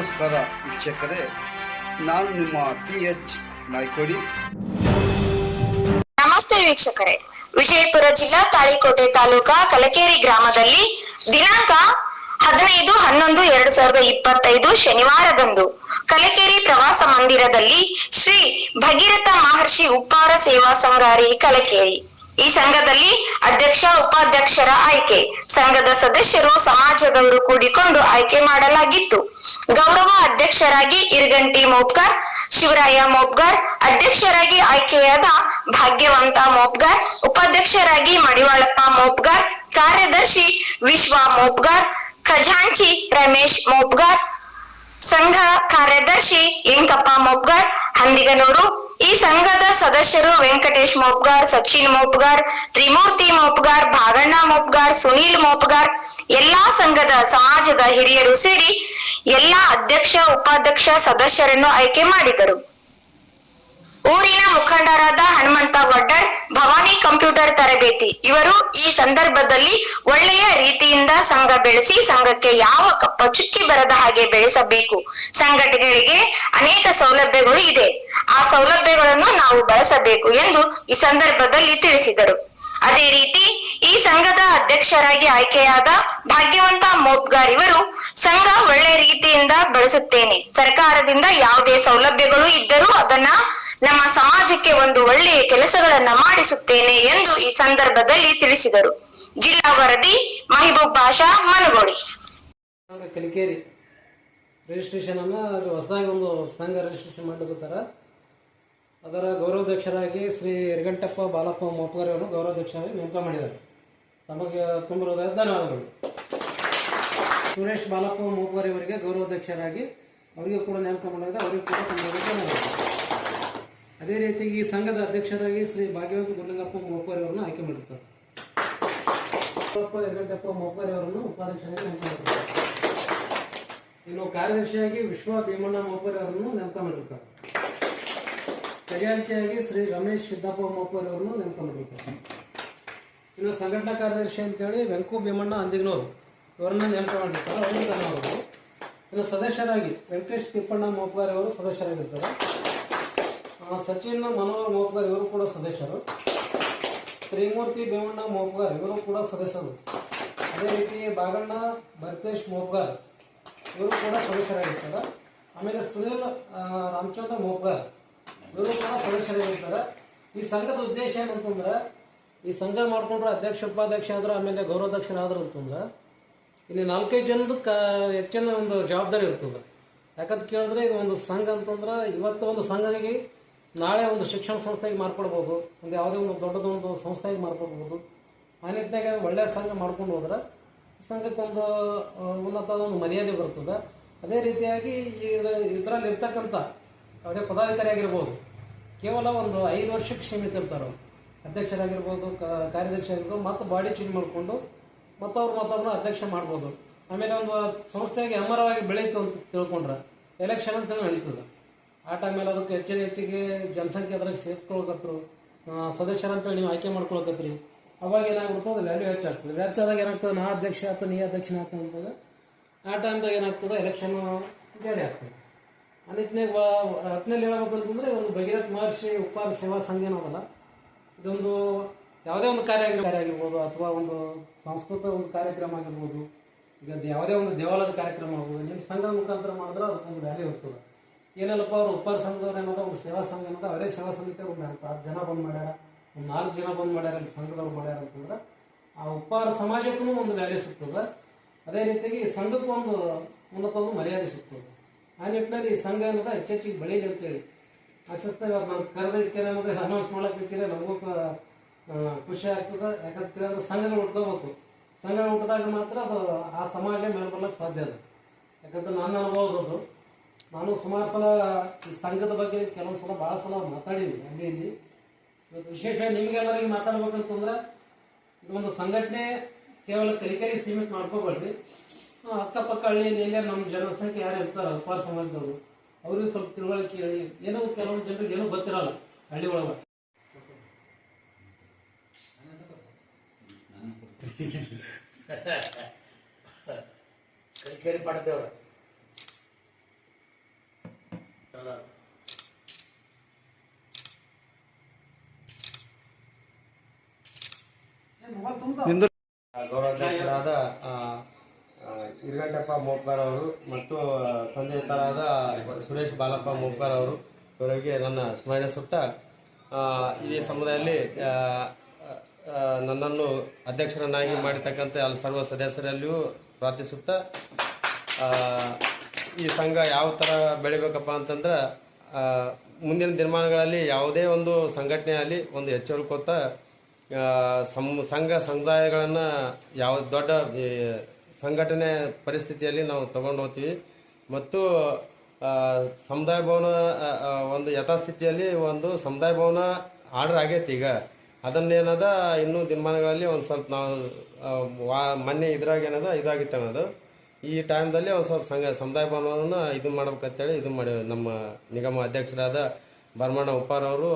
ನಮಸ್ಕಾರ ವೀಕ್ಷಕರೇ, ನಾನು ನಿಮ್ಮ ಪಿ ಎಚ್ ನಾಯ್ಕೋಡಿ. ನಮಸ್ತೆ ವೀಕ್ಷಕರೇ, ವಿಜಯಪುರ ಜಿಲ್ಲಾ ತಾಳಿಕೋಟೆ ತಾಲೂಕಾ ಕಲಕೇರಿ ಗ್ರಾಮದಲ್ಲಿ ದಿನಾಂಕ ಹದಿನೈದು ಹನ್ನೊಂದು ಎರಡು ಸಾವಿರದ ಇಪ್ಪತ್ತೈದು ಶನಿವಾರದಂದು ಕಲಕೇರಿ ಪ್ರವಾಸ ಮಂದಿರದಲ್ಲಿ ಶ್ರೀ ಭಗೀರಥ ಮಹರ್ಷಿ ಉಪ್ಪಾರ ಸೇವಾ ಸಂಘಾರಿ ಕಲಕೇರಿ. ಈ ಸಂಘದಲ್ಲಿ ಅಧ್ಯಕ್ಷ, ಉಪಾಧ್ಯಕ್ಷರ ಆಯ್ಕೆ. ಸಂಘದ ಸದಸ್ಯರು, ಸಮಾಜದವರು ಕೂಡಿಕೊಂಡು ಆಯ್ಕೆ ಮಾಡಲಾಗಿತ್ತು. ಗೌರವ ಅಧ್ಯಕ್ಷರಾಗಿ ಇರ್ಗಂಟಿ ಮೋಪ್ಗಾರ್, ಶಿವರಾಯ ಮೋಪ್ಗಾರ್, ಅಧ್ಯಕ್ಷರಾಗಿ ಆಯ್ಕೆಯಾದ ಭಾಗ್ಯವಂತ ಮೋಪ್ಗಾರ್, ಉಪಾಧ್ಯಕ್ಷರಾಗಿ ಮಡಿವಾಳಪ್ಪ ಮೋಪ್ಗಾರ್, ಕಾರ್ಯದರ್ಶಿ ವಿಶ್ವ ಮೋಪ್ಗಾರ್, ಖಜಾಂಚಿ ರಮೇಶ್ ಮೋಪ್ಗಾರ್, ಸಂಘ ಕಾರ್ಯದರ್ಶಿ ಎಂಕಪ್ಪ ಮೊಬ್ಗಾರ್ ಹಂದಿಗನೂರು ಈ ಸಂಘದ ಸದಸ್ಯರು ವೆಂಕಟೇಶ್ ಮೋಪ್ಗಾರ್, ಸಚಿನ್ ಮೋಪ್ಗಾರ್, ತ್ರಿಮೂರ್ತಿ ಮೋಪ್ಗಾರ್, ಭಾಗಣ್ಣ ಮೋಪ್ಗಾರ್, ಸುನೀಲ್ ಮೋಪ್ಗಾರ್ ಎಲ್ಲಾ ಸಂಘದ ಸಮಾಜದ ಹಿರಿಯರು ಸೇರಿ ಎಲ್ಲಾ ಅಧ್ಯಕ್ಷ, ಉಪಾಧ್ಯಕ್ಷ ಸದಸ್ಯರನ್ನು ಆಯ್ಕೆ ಮಾಡಿದರು. ಊರಿನ ಮುಖಂಡರಾದ ಹನುಮಂತ ವಡ್ಡರ್, ಭವಾನಿ ಕಂಪ್ಯೂಟರ್ ತರಬೇತಿ ಇವರು ಈ ಸಂದರ್ಭದಲ್ಲಿ ಒಳ್ಳೆಯ ರೀತಿಯಿಂದ ಸಂಘ ಬೆಳೆಸಿ ಸಂಘಕ್ಕೆ ಯಾವ ಕಪ್ಪ ಚುಕ್ಕಿ ಬರದ ಹಾಗೆ ಬೆಳೆಸಬೇಕು. ಸಂಘಟನೆಗಳಿಗೆ ಅನೇಕ ಸೌಲಭ್ಯಗಳು ಇದೆ. ಆ ಸೌಲಭ್ಯಗಳನ್ನು ನಾವು ಬಳಸಬೇಕು ಎಂದು ಈ ಸಂದರ್ಭದಲ್ಲಿ ತಿಳಿಸಿದರು. ಅದೇ ರೀತಿ ಈ ಸಂಘದ ಅಧ್ಯಕ್ಷರಾಗಿ ಆಯ್ಕೆಯಾದ ಭಾಗ್ಯವಂತ ಮೋಪ್ಗಾರ್ ಇವರು, ಸಂಘ ಒಳ್ಳೆ ರೀತಿಯಿಂದ ಬಳಸುತ್ತೇನೆ. ಸರ್ಕಾರದಿಂದ ಯಾವುದೇ ಸೌಲಭ್ಯಗಳು ಇದ್ದರೂ ಅದನ್ನ ನಮ್ಮ ಸಮಾಜಕ್ಕೆ ಒಂದು ಒಳ್ಳೆಯ ಕೆಲಸಗಳನ್ನ ಮಾಡಿಸುತ್ತೇನೆ ಎಂದು ಈ ಸಂದರ್ಭದಲ್ಲಿ ತಿಳಿಸಿದರು. ಜಿಲ್ಲಾ ವರದಿ, ಮಹಿಬೂಬ್ ಭಾಷಾ ಮನಗೋಡಿ. ರಿಜಿಸ್ಟ್ರೇಷನ್ ಅನ್ನ ಹೊಸದಾಗಿ ಒಂದು ಸಂಘ ರಿಜಿಸ್ಟ್ರೇಷನ್ ಮಾಡಲಿಕ್ಕತ್ತಾರ ಅದರ ಗೌರವಾಧ್ಯಕ್ಷರಾಗಿ ಶ್ರೀ ಯರಗಂಟಪ್ಪ ಬಾಲಪ್ಪ ಮೋಪಗಾರಿ ಅವರು ಗೌರವಾಧ್ಯಕ್ಷರಾಗಿ ನೇಮಕ ಮಾಡಿದ್ದಾರೆ. ತಮಗೆ ತುಂಬ ಹೃದಯದ ಧನ್ಯವಾದಗಳು. ಸುರೇಶ್ ಬಾಲಪ್ಪ ಮೋಪಗಾರಿ ಅವರಿಗೆ ಗೌರವಾಧ್ಯಕ್ಷರಾಗಿ ಅವರಿಗೆ ಕೂಡ ನೇಮಕ ಮಾಡಿದ್ದಾರೆ ಅವರಿಗೆ ಕೂಡ ತುಂಬ ಧನ್ಯವಾದಗಳು. ಅದೇ ರೀತಿ ಈ ಸಂಘದ ಅಧ್ಯಕ್ಷರಾಗಿ ಶ್ರೀ ಭಾಗ್ಯವಂತ ಗುರುಲಿಂಗಪ್ಪ ಮೋಪಾರಿ ಅವರನ್ನು ಆಯ್ಕೆ ಮಾಡಿರ್ತಾರೆ ಯರಗಂಟಪ್ಪ ಮೋಪಾರಿ ಅವರನ್ನು ಉಪಾಧ್ಯಕ್ಷರಾಗಿ ನೇಮಕ ಮಾಡಿರ್ತಾರೆ ಇನ್ನು ಕಾರ್ಯದರ್ಶಿಯಾಗಿ ವಿಶ್ವ ಭೀಮಣ್ಣ ಮೋಪರಿ ಅವರನ್ನು ನೇಮಕ ಮಾಡಿರ್ತಾರೆ ಖಜಾಂಚಿಯಾಗಿ ಶ್ರೀ ರಮೇಶ್ ಸಿದ್ದಪ್ಪ ಅವರನ್ನು ಮಾಡಿರ್ತಾರೆ ಇನ್ನು ಸಂಘಟನಾ ಕಾರ್ಯದರ್ಶಿ ಅಂತೇಳಿ ವೆಂಕು ಭೀಮಣ್ಣ ಅಂದಿಗ್ನೋರು ಇವರನ್ನ ನೇಮಕ ಅವರು ಇನ್ನು ಸದಸ್ಯರಾಗಿ ವೆಂಕಟೇಶ್ ತಿಪ್ಪಣ್ಣ ಮೋಪಗಾರಿ ಅವರು ಸದಸ್ಯರಾಗಿರ್ತಾರೆ. ಸಚಿನ್ ಮನೋಹರ್ ಮೋಪಗಾರ್ ಇವರು ಕೂಡ ಸದಸ್ಯರು. ಶ್ರೀಮೂರ್ತಿ ಭೀಮಣ್ಣ ಮೋಪಗಾರ್ ಇವರು ಕೂಡ ಸದಸ್ಯರು. ಅದೇ ರೀತಿ ಬಾಗಣ್ಣ ಭರತೇಶ್ ಮೋಪಗಾರ್ ಇವರು ಕೂಡ ಸದಸ್ಯರಾಗಿರ್ತಾರೆ. ಆಮೇಲೆ ಸುನೀಲ್ ರಾಮಚಂದ್ರ ಮೋಪ್ಗಾರ್ ಇವರು ಕೂಡ ಸದಸ್ಯರಾಗಿರ್ತಾರೆ ಈ ಸಂಘದ ಉದ್ದೇಶ ಏನಂತಂದ್ರೆ ಈ ಸಂಘ ಮಾಡ್ಕೊಂಡ್ರೆ ಅಧ್ಯಕ್ಷ, ಉಪಾಧ್ಯಕ್ಷ ಆದ್ರೆ ಆಮೇಲೆ ಗೌರವಾಧ್ಯಕ್ಷರಾದ್ರು ಅಂತಂದ್ರೆ, ಇಲ್ಲಿ ನಾಲ್ಕೈದು ಜನದ ಹೆಚ್ಚಿನ ಒಂದು ಜವಾಬ್ದಾರಿ ಇರ್ತದೆ. ಯಾಕಂತ ಕೇಳಿದ್ರೆ ಇದು ಒಂದು ಸಂಘ ಅಂತಂದ್ರೆ ಇವತ್ತು ಒಂದು ಸಂಘಕ್ಕೆ ನಾಳೆ ಒಂದು ಶಿಕ್ಷಣ ಸಂಸ್ಥೆಗೆ ಮಾರ್ಪಡ್ಬೋದು ಒಂದು ಯಾವುದೇ ಒಂದು ದೊಡ್ಡದೊಂದು ಸಂಸ್ಥೆಗೆ ಮಾರ್ಪಡ್ಬೋದು ಆ ನಿಟ್ಟಿನಾಗ ಒಳ್ಳೆಯ ಸಂಘ ಮಾಡ್ಕೊಂಡು ಹೋದ್ರೆ ಸಂಘಕ್ಕೊಂದು ಒಂದು ಉನ್ನತ ಒಂದು ಮರ್ಯಾದೆ ಬರ್ತದೆ. ಅದೇ ರೀತಿಯಾಗಿ ಇದರಲ್ಲಿ ಇರ್ತಕ್ಕಂಥ ಯಾವುದೇ ಪದಾಧಿಕಾರಿ ಆಗಿರ್ಬೋದು ಕೇವಲ ಒಂದು ಐದು ವರ್ಷಕ್ಕೆ ಸೀಮಿತ ಇರ್ತಾರೆ ಅವ್ರು. ಅಧ್ಯಕ್ಷರಾಗಿರ್ಬೋದು ಕಾರ್ಯದರ್ಶಿ ಆಗಿರ್ಬೋದು ಮತ್ತು ಬಾಡಿ ಚೇಂಜ್ ಮಾಡಿಕೊಂಡು ಮತ್ತವ್ರು ಮತ್ತವ್ರನ್ನ ಅಧ್ಯಕ್ಷ ಮಾಡ್ಬೋದು. ಆಮೇಲೆ ಒಂದು ಸಂಸ್ಥೆಗೆ ಅಮರವಾಗಿ ಬೆಳೀತು ಅಂತ ತಿಳ್ಕೊಂಡ್ರೆ ಎಲೆಕ್ಷನ್ ಅಂತ ನಡೀತದೆ. ಆ ಟೈಮಲ್ಲಿ ಅದಕ್ಕೆ ಹೆಚ್ಚಿನ ಹೆಚ್ಚಿಗೆ ಜನಸಂಖ್ಯೆ ಅದ್ರಾಗ ಸೇರಿಸ್ಕೊಳಕತ್ರು. ಸದಸ್ಯರಂತೇಳಿ ನೀವು ಆಯ್ಕೆ ಮಾಡ್ಕೊಳಕತ್ರಿ. ಅವಾಗ ಏನಾಗ್ಬಿಡ್ತದೆ ವ್ಯಾಲ್ಯೂ ಹೆಚ್ಚಾಗ್ತದೆ ಹೆಚ್ಚಾದಾಗ ಏನಾಗ್ತದೆ, ನಾ ಅಧ್ಯಕ್ಷ ಆತ ನೀ ಅಧ್ಯಕ್ಷನ ಆತ ಅಂದಾಗ ಆ ಟೈಮ್ದಾಗ ಏನಾಗ್ತದೆ ಎಲೆಕ್ಷನ್ ಬೇರೆ ಆಗ್ತದೆ. ಆ ಹತ್ತನೇ ಹೇಳ್ಬೇಕು ಅಂತಂದ್ರೆ ಒಂದು ಭಗೀರಥ ಮಹರ್ಷಿ ಉಪ್ಪಾರ ಸೇವಾ ಸಂಘ ಏನದಲ್ಲ ಇದೊಂದು ಯಾವುದೇ ಒಂದು ಕಾರ್ಯ ಆಗಿರ್- ಕಾರ್ಯ ಆಗಿರ್ಬೋದು ಅಥವಾ ಒಂದು ಸಂಸ್ಕೃತ ಒಂದು ಕಾರ್ಯಕ್ರಮ ಆಗಿರ್ಬೋದು. ಈಗ ಯಾವುದೇ ಒಂದು ದೇವಾಲಯದ ಕಾರ್ಯಕ್ರಮ ಆಗ್ಬೋದು ನಿಮ್ಮ ಸಂಘದ ಮುಖಾಂತರ ಮಾಡಿದ್ರೆ ಅದಕ್ಕೊಂದು ವ್ಯಾಲ್ಯೂ ಇರ್ತದೆ. ಏನಲ್ಲಪ್ಪ, ಅವ್ರು ಉಪ್ಪಾರ ಸಂಘದವ್ರು ಏನದ ಒಂದು ಸೇವಾ ಸಂಘ ಏನದ ಅವರೇ ಸೇವಾ ಸಂಘಕ್ಕೆ ಒಂದು ಹತ್ತು ಜನ ಬಂದ್ ಮಾಡ್ಯಾರ, ಒಂದು ನಾಲ್ಕು ಜನ ಬಂದ್ ಮಾಡ್ಯಾರ, ಇಲ್ಲಿ ಸಂಘದವ್ರು ಮಾಡ್ಯಾರ ಅಂತಂದ್ರೆ ಆ ಉಪ್ಪಾರ ಸಮಾಜಕ್ಕೂ ಒಂದು ವ್ಯಾಲ್ಯೂ ಸಿಗ್ತದೆ. ಅದೇ ರೀತಿಯಾಗಿ ಸಂಘಕ್ಕೂ ಒಂದು ಉನ್ನತ ಒಂದು ಮರ್ಯಾದೆ ಸಿಗ್ತದೆ. ಆ ನಿಟ್ಟಿನಲ್ಲಿ ಈ ಸಂಘ ಅನ್ನೋದು ಹೆಚ್ಚೆಚ್ಚಿಗೆ ಬೆಳೀಲಿ ಅಂತೇಳಿ. ಅಸ್ವಸ್ಥ ನಾನು ಕರೆದಕ್ಕೆ ನಮಗೆ ಅನೌನ್ಸ್ ಮಾಡೋಕೆ ಹಚ್ಚಿದ್ರೆ ನಮಗೂ ಖುಷಿ ಆಗ್ತದೆ. ಯಾಕಂದ್ರೆ ಸಂಘಗಳು ಹುಟ್ಕೋಬೇಕು. ಸಂಘಗಳು ಹುಟ್ಟಿದಾಗ ಮಾತ್ರ ಅದು ಆ ಸಮಾಜ ಮೇಲೆ ಬರ್ಲಿಕ್ಕೆ ಸಾಧ್ಯ ಅದ. ಯಾಕಂದ್ರೆ ನನ್ನ ಅನುಭವದ ನಾನು ಸುಮಾರು ಸಲ ಈ ಸಂಘದ ಬಗ್ಗೆ ಕೆಲವೊಂದು ಸಲ ಭಾಳ ಸಲ ಮಾತಾಡೀನಿ ಅಲ್ಲಿ ಇಲ್ಲಿ ಇವತ್ತು ವಿಶೇಷ ನಿಮಗೆಲ್ಲರಿಗೆ ಮಾತಾಡ್ಬೇಕಂತಂದ್ರೆ ಇದೊಂದು ಸಂಘಟನೆ ಕೇವಲ ಕಲಿಕೆಗೆ ಸೀಮಿತ ಮಾಡ್ಕೋಬೇಡ್ರಿ. ಅಕ್ಕಪಕ್ಕ ಹಳ್ಳಿಯಲ್ಲಿ ನಮ್ಮ ಜನಸಂಖ್ಯೆ ಯಾರು ಇರ್ತಾರ? ಅಪ್ಪ ಸಮಾಜದವರು. ಅವ್ರಿಗೆ ಸ್ವಲ್ಪ ತಿಳುವಳಿಕೆ ಹೇಳಿ ಏನೋ ಕೆಲವೊಂದು ಜನರಿಗೆ ಏನೋ ಗೊತ್ತಿರಲ್ಲ ಹಳ್ಳಿ ಒಳಗೆ. ಕೈ ಗೌರವಾಧ್ಯಕ್ಷರಾದ ಆ, ಮೋಪ್ಕರ್ ಅವರು ಮತ್ತು ತಂದೆತರಾದ ಸುರೇಶ್ ಬಾಲಪ್ಪ ಮೋಪ್ಕರ್ ಅವರು ಇವರಿಗೆ ನನ್ನ ಸ್ಮರಣೆ ಸುತ್ತ ಈ ಸಮುದಾಯದಲ್ಲಿ ನನ್ನನ್ನು ಅಧ್ಯಕ್ಷರನ್ನಾಗಿ ಮಾಡಿರ್ತಕ್ಕಂಥ ಅಲ್ಲಿ ಸರ್ವ ಸದಸ್ಯರಲ್ಲಿಯೂ ಪ್ರಾರ್ಥಿಸುತ್ತಾ ಈ ಸಂಘ ಯಾವ ಥರ ಬೆಳಿಬೇಕಪ್ಪ ಅಂತಂದ್ರೆ ಮುಂದಿನ ದಿನಮಾನಗಳಲ್ಲಿ ಯಾವುದೇ ಒಂದು ಸಂಘಟನೆ ಆಗಲಿ ಒಂದು ಎಚ್ಚರಿಕೋತ ಸಂ ಸಂಘ ಸಮುದಾಯಗಳನ್ನು ಯಾವ ದೊಡ್ಡ ಸಂಘಟನೆ ಪರಿಸ್ಥಿತಿಯಲ್ಲಿ ನಾವು ತಗೊಂಡು ಹೋಗ್ತೀವಿ. ಮತ್ತು ಸಮುದಾಯ ಭವನ ಒಂದು ಯಥಾಸ್ಥಿತಿಯಲ್ಲಿ ಒಂದು ಸಮುದಾಯ ಭವನ ಆರ್ಡರ್ ಆಗೈತಿ ಈಗ. ಅದನ್ನೇನದ, ಇನ್ನೂ ದಿನಮಾನಗಳಲ್ಲಿ ಒಂದು ಸ್ವಲ್ಪ ನಾವು ವಾ, ಮೊನ್ನೆ ಇದ್ರಾಗ ಏನದ, ಇದಾಗಿತ್ತು ಅನ್ನೋದು. ಈ ಟೈಮ್ದಲ್ಲಿ ಒಂದು ಸ್ವಲ್ಪ ಸಂಘ, ಸಮುದಾಯ ಭವನವನ್ನು ಇದು ಮಾಡ್ಬೇಕಂತೇಳಿ ಇದು ಮಾಡಿ, ನಮ್ಮ ನಿಗಮ ಅಧ್ಯಕ್ಷರಾದ ಭರಮಣ್ಣ ಉಪ್ಪಾರ್ ಅವರು